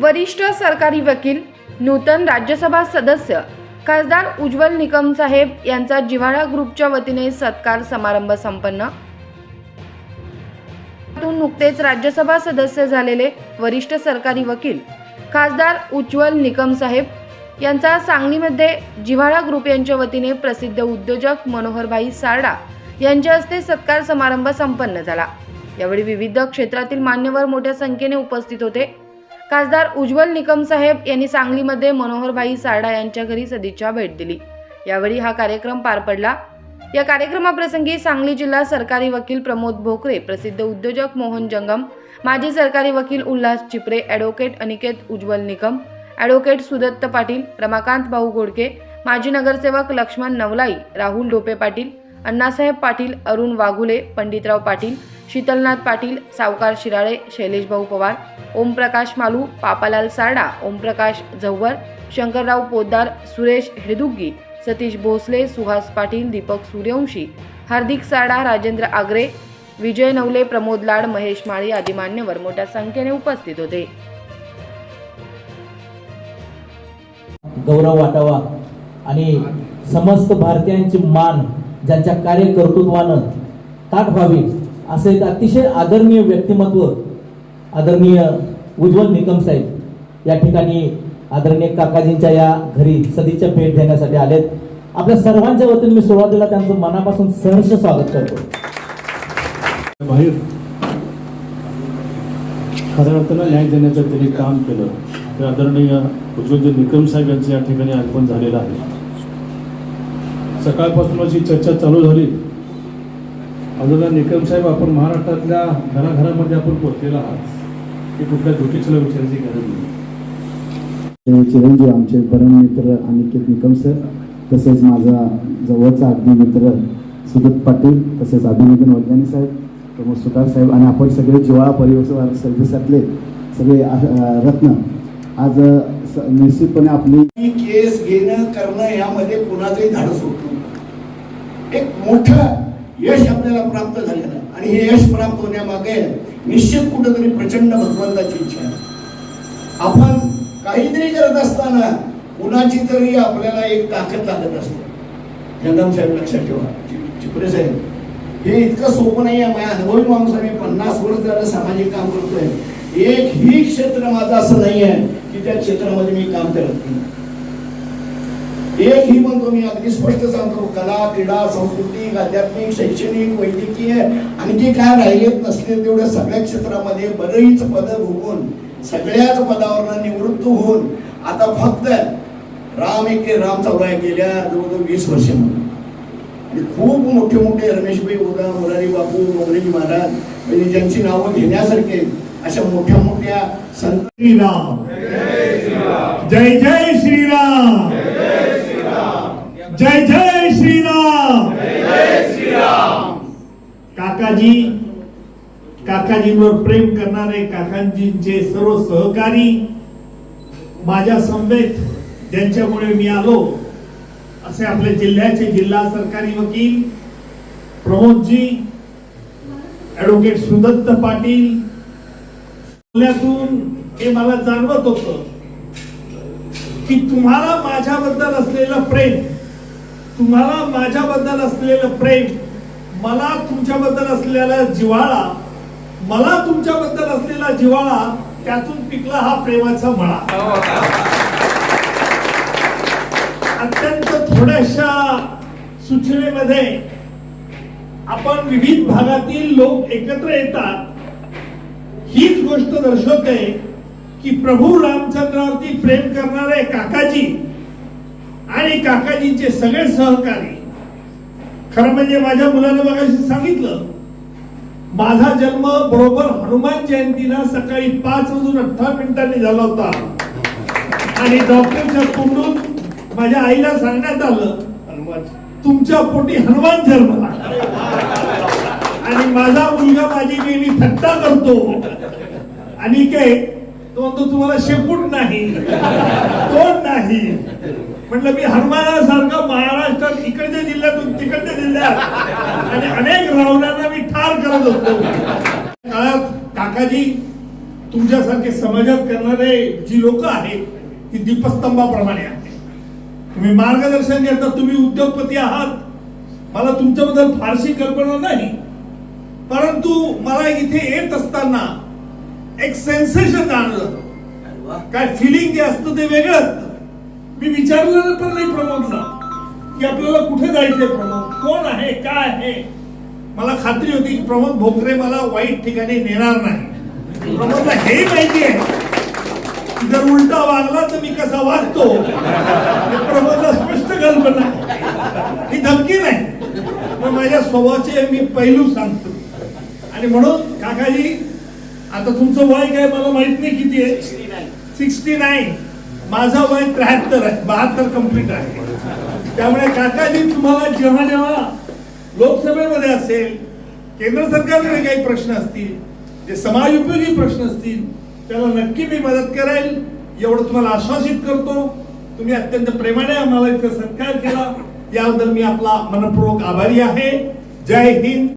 वरिष्ठ सरकारी वकील नूतन राज्यसभा सदस्य खासदार उज्ज्वल निकम साहेब यांचा जिव्हाळा ग्रुपच्या वतीने सत्कार समारंभ संपन्न. नुकतेच राज्यसभा सदस्य झालेले वरिष्ठ सरकारी वकील खासदार उज्ज्वल निकम साहेब यांचा सांगलीमध्ये जिव्हाळा ग्रुप यांच्या वतीने प्रसिद्ध उद्योजक मनोहरभाई सारडा यांच्या हस्ते सत्कार समारंभ संपन्न झाला. यावेळी विविध क्षेत्रातील मान्यवर मोठ्या संख्येने उपस्थित होते. खासदार उज्ज्वल निकम साहेब यांनी सांगलीमध्ये मनोहरभाई सारडा यांच्या घरी सदिच्छा भेट दिली. यावेळी हा कार्यक्रम पार पडला. या कार्यक्रमाप्रसंगी सांगली जिल्हा सरकारी वकील प्रमोद भोकरे प्रसिद्ध उद्योजक मोहन जंगम माजी सरकारी वकील उल्हास चिपरे ॲडव्होकेट अनिकेत उज्ज्वल निकम ॲडव्होकेट सुदत्त पाटील रमाकांत भाऊ गोडके माजी नगरसेवक लक्ष्मण नवलाई राहुल डोपे पाटील अण्णासाहेब पाटील अरुण वाघुले पंडितराव पाटील शीतलनाथ पाटील सावकार शिराळे शैलेश भाऊ पवार ओमप्रकाश मालू पापालाल सारडा ओमप्रकाश झव्वर शंकरराव पोद्दार सुरेश हेदुग्गी सतीश भोसले सुहास पाटील दीपक सूर्यवंशी हार्दिक सारडा राजेंद्र आगरे विजय नवले प्रमोद लाड महेश माळी आदी मान्यवर मोठ्या संख्येने उपस्थित होते. गौरव वाटावा आणि समस्त भारतीयांची मान ज्यांच्या कार्यकर्तृत्वानं ताट व्हावी असं एक अतिशय आदरणीय व्यक्तिमत्व आदरणीय उज्ज्वल निकम साहेब या ठिकाणी आदरणीय काकाजींच्या या घरी सदिच्छा भेट देण्यासाठी आलेत. आपल्या सर्वांच्या वतीने मी सुरुवातीला त्यांचं मनापासून सहर्ष स्वागत करतो. बाहेर. खऱ्या अर्थानं न्याय देण्याचं त्यांनी काम केलं. ते आदरणीय उज्ज्वल निकम साहेब यांचं या ठिकाणी आगमन झालेलं आहे. सकाळपासूनच ही चर्चा चालू झाली. आदरणीय निकम साहेब आपण महाराष्ट्रातल्या घराघरामध्ये आपण पोहोचलेला आहात. की कुठल्या गोष्टीला विचारायची गरज नाही. चिरंजीव आमचे परम मित्र अनिकेत निकम सर तसेच माझा जवळचा अगदी मित्र सुदत पाटील तसेच अभिनंदन वैज्ञानिक साहेब प्रमोद सुतार साहेब आणि आपण सगळे जिवाळा परिवार सर्व्हिसातले सगळे रत्न. आज निश्चितपणे आपली केस घेणं करणं यामध्ये कुणाचंही धाडस होत. एक मोठं यश आपल्याला प्राप्त झालेलं आणि हे यश प्राप्त होण्यामागे निश्चित कुठेतरी प्रचंड भगवंताची इच्छा आहे. आपण काहीतरी करत असताना कुणाची तरी आपल्याला एक ताकद लागत असते. जंगम साहेब लक्षात ठेवा. चिपरे साहेब हे इतकं सोपं नाही आहे. माझ्या अनुभवी माणूस मी पन्नास वर्ष झालं सामाजिक काम करतोय. एक ही क्षेत्र माझं असं नाही आहे की त्या क्षेत्रामध्ये मी काम करत नाही. एक ही म्हणतो मी अगदी स्पष्ट सांगतो कला क्रीडा सांस्कृतिक आध्यात्मिक शैक्षणिक वैद्यकीय आणखी काय राहिलेत नसले तेवढ्या सगळ्या क्षेत्रामध्ये बरीच पदं भोगून सगळ्याच पदावर निवृत्त होऊन आता फक्त राम एक राम चौराय गेल्या जवळजवळ वीस वर्ष म्हणून. आणि खूप मोठे मोठे रमेशभाई ओदा मुरारी बापू मोगरेजी महाराज म्हणजे ज्यांची नावं घेण्यासारखे अशा मोठ्या मोठ्या संत श्रीराम. जय जय श्रीराम. जय जय श्रीराम। काकाजी काकाजींवर प्रेम करणारे काकांजींचे सर्व सहकारी माझ्या समवेत ज्यांच्यामुळे मी आलो असे आपल्या जिल्ह्याचे जिल्हा सरकारी वकील प्रमोदजी ऍडव्होकेट सुदत्त पाटील हे मला जाणवत होत की तुम्हाला माझ्याबद्दल असलेलं प्रेम तुम्हाला माझ्याबद्दल असलेलं प्रेम मला तुमच्याबद्दल असलेला जिव्हाळा मला तुमच्याबद्दल असलेला जिव्हाळा त्यातून पिकला हा प्रेमाचा मळा. अत्यंत थोड्याशा सूचनेमध्ये आपण विविध भागातील लोक एकत्र येतात. हीच गोष्ट दर्शवते की प्रभू रामचंद्रावरती प्रेम करणारे काकाजी आणि काकाजींचे सगळे सहकारी. खरं म्हणजे माझ्या मुलानं मगाशी सांगितलं माझा जन्म बरोबर हनुमान जयंतीला सकाळी पाच वाजून अठरा मिनिटांनी झाला होता. आणि डॉक्टरच्या तोंडून माझ्या आईला सांगण्यात आलं तुमच्या पोटी हनुमान जन्मला आणि माझा मुलगा माझी नेहमी थट्टा करतो. आणि काय तो म्हणतो तुम्हाला शेपूट नाही. तोंड नाही. म्हटलं मी हनुमानासारखा महाराष्ट्रात इकडच्या जिल्ह्यातून तिकडच्या जिल्ह्यात. आणि अनेक रावणांना मी ठार करत होतो. काळात काकाजी तुमच्यासारखे समाजात करणारे जी लोक आहेत ती दीपस्तंभाप्रमाणे आहेत. तुम्ही मार्गदर्शन करता तुम्ही उद्योगपती आहात. मला तुमच्याबद्दल फारशी कल्पना नाही. परंतु मला इथे येत असताना एक सेन्सेशन जाणलं काय फिलिंग जे असतं ते वेगळं असतं. मी विचारलेलं पण नाही प्रमोदला की आपल्याला कुठे जायचंय प्रमोद? कोण आहे? काय आहे? मला खात्री होती की प्रमोद भोकरे मला वाईट ठिकाणी नेणार नाही. प्रमोदला हे माहिती आहे. जर उलटा वागला तर मी कसा वागतो? प्रमोदला स्पष्ट कल्पना ही धमकी नाही. पण माझ्या स्वभावाचे मी पैलू सांगतो. आणि म्हणून काकाजी आता तुमचं वय काय मला माहीत नाही किती आहे. Sixty nine. माझं वय त्र्याहत्तर आहे. बहात्तर कंप्लीट आहे. त्यामुळे काकाजी तुम्हाला जेव्हा जेव्हा लोकसभेमध्ये असेल केंद्र सरकारकडे काही प्रश्न असतील जे समाज उपयोगी प्रश्न असतील त्याला नक्की मी मदत करेल. एवढं तुम्हाला आश्वासित करतो. तुम्ही अत्यंत प्रेमाने आम्हाला इथं सत्कार केला. याबद्दल मी आपला मनपूर्वक आभारी आहे. जय हिंद.